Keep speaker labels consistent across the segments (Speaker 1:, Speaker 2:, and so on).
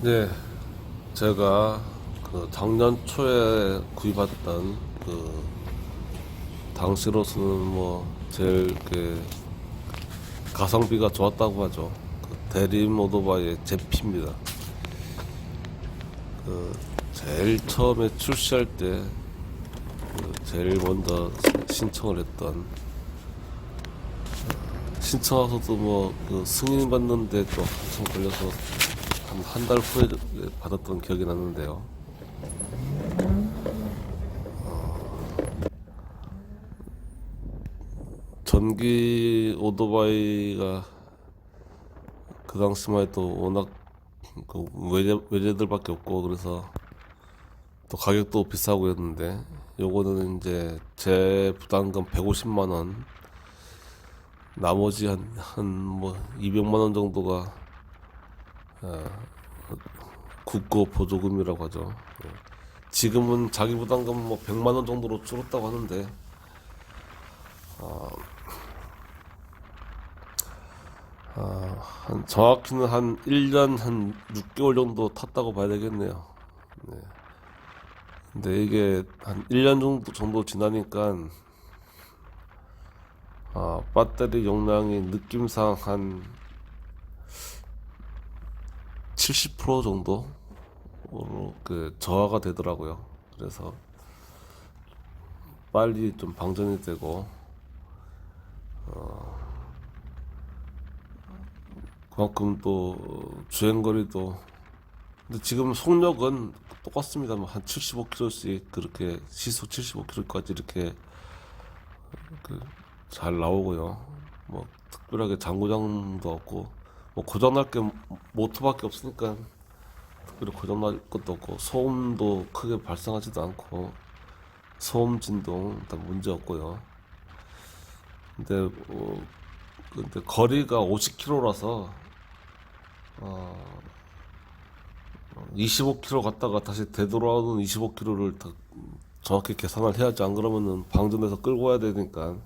Speaker 1: 네, 제가 그 작년 초에 구입했던 그 당시로서는 뭐 제일 그 가성비가 좋았다고 하죠. 그 대림 오토바이의 제피입니다. 그 제일 처음에 출시할 때 그 제일 먼저 신청을 했던 신청하고도 뭐 그 승인 받는데 또 한참 걸려서 한 한 달 후에 받았던 기억이 나는데요. 어, 전기 오토바이가 그 당시만 해도 워낙 그 외제, 외제들밖에 없고 그래서 또 가격도 비싸고 했는데 요거는 이제 제 부담금 150만 원 나머지 한 한 뭐 200만 원 정도가 어, 국고 보조금이라고 하죠. 예. 지금은 자기 부담금 뭐 100만 원 정도로 줄었다고 하는데 어, 어, 한 정확히는 한 1년 한 6개월 정도 탔다고 봐야 되겠네요. 네. 근데 이게 한 1년 정도 정도 지나니까 아, 배터리 용량이 느낌상 한 70% 정도로 그 저하가 되더라고요. 그래서 빨리 좀 방전이 되고 어, 그만큼 또 주행거리도 근데 지금 속력은 똑같습니다. 뭐한 75km씩 그렇게 시속 75km까지 이렇게 그 잘 나오고요. 뭐 특별하게 장고장도 없고 뭐 고장날 게 모터밖에 없으니까 특별히 고장날 것도 없고 소음도 크게 발생하지도 않고 소음 진동 일단 문제 없고요. 근데 어, 근데 거리가 50km라서 어, 25km 갔다가 다시 되돌아오는 25km를 더 정확히 계산을 해야지 안 그러면은 방전해서 끌고 와야 되니까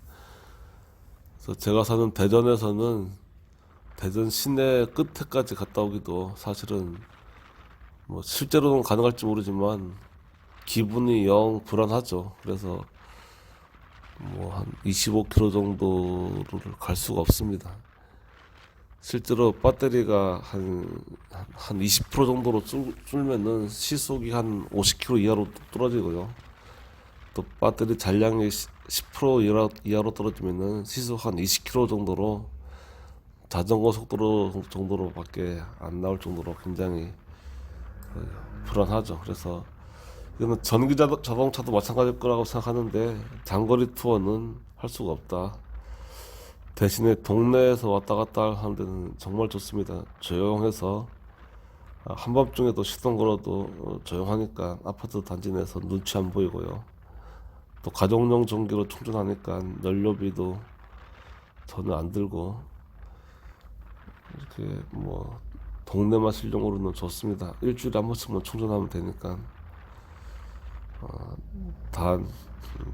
Speaker 1: 그래서 제가 사는 대전에서는 대전 시내 끝에까지 갔다 오기도 사실은 뭐 실제로는 가능할지 모르지만 기분이 영 불안하죠. 그래서 뭐 한 25km 정도를 갈 수가 없습니다. 실제로 배터리가 한, 한 20% 정도로 줄, 줄면은 시속이 한 50km 이하로 떨어지고요. 또 배터리 잔량이 10% 이하, 이하로 떨어지면은 시속 한 20km 정도로 자전거 속도로 정도로밖에 안 나올 정도로 굉장히 그 불안하죠. 그래서 이거는 전기 자- 자동차도 마찬가지일 거라고 생각하는데 장거리 투어는 할 수가 없다. 대신에 동네에서 왔다 갔다 하는 데는 정말 좋습니다. 조용해서 아, 한밤중에도 시동 걸어도 어, 조용하니까 아파트 단지 내에서 눈치 안 보이고요. 또 가정용 전기로 충전하니까 연료비도 전혀 안 들고 이렇게 뭐 동네 마실용으로는 좋습니다. 일주일에 한 번씩만 충전하면 되니까 어, 단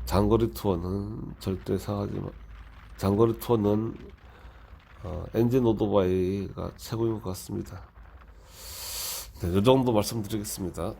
Speaker 1: 장거리 투어는 절대 생각하지 마. 장거리 투어는 어, 엔진 오토바이가 최고인 것 같습니다. 네, 이 정도 말씀드리겠습니다.